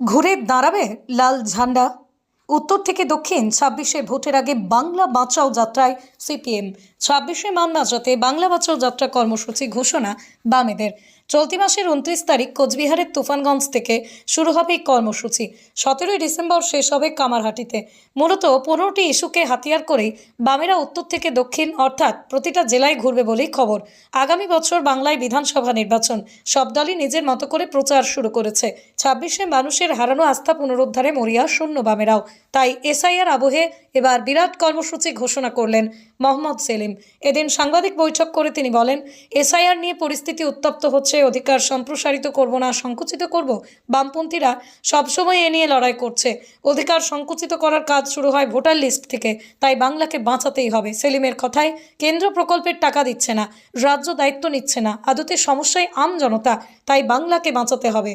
ঘুরে দাঁড়াবে লাল ঝান্ডা। উত্তর থেকে দক্ষিণ ছাব্বিশে ভোটের আগে বাংলা বাঁচাও যাত্রায় সিপিএম। ছাব্বিশে মান বাঁচাতে বাংলা বাঁচাও যাত্রা কর্মসূচি ঘোষণা বামেদের। চলতি মাসের উনত্রিশ তারিখ কোচবিহারের তুফানগঞ্জ থেকে শুরু হবে এই কর্মসূচি। সতেরোই ডিসেম্বর শেষ হবে কামারহাটিতে। মূলত পনেরোটি ইস্যুকে হাতিয়ার করেই বামেরা উত্তর থেকে দক্ষিণ, অর্থাৎ প্রতিটা জেলায় ঘুরবে বলেই খবর। আগামী বছর বাংলায় বিধানসভা নির্বাচন। সব দলই নিজের মতো করে প্রচার শুরু করেছে। ছাব্বিশে মানুষের হারানো আস্থা পুনরুদ্ধারে মরিয়া শূন্য বামেরাও। তাই এসআইআর আবহে এবার বিরাট কর্মসূচি ঘোষণা করলেন মোহাম্মদ সেলিম। এদিন সাংবাদিক বৈঠক করে তিনি বলেন, এসআইআর নিয়ে পরিস্থিতি উত্তপ্ত হচ্ছে, অধিকার সম্প্রসারিত করব না, সংকুচিত করব। বামপন্থীরা সবসময় এ নিয়ে লড়াই করছে। অধিকার সংকুচিত করার কাজ শুরু হয় ভোটার লিস্ট থেকে, তাই বাংলাকে বাঁচাতেই হবে। সেলিমের কথায়, কেন্দ্র প্রকল্পের টাকা দিচ্ছে না, রাজ্য দায়িত্ব নিচ্ছে না, আদতে সমস্যায় আম জনতা, তাই বাংলাকে বাঁচাতে হবে।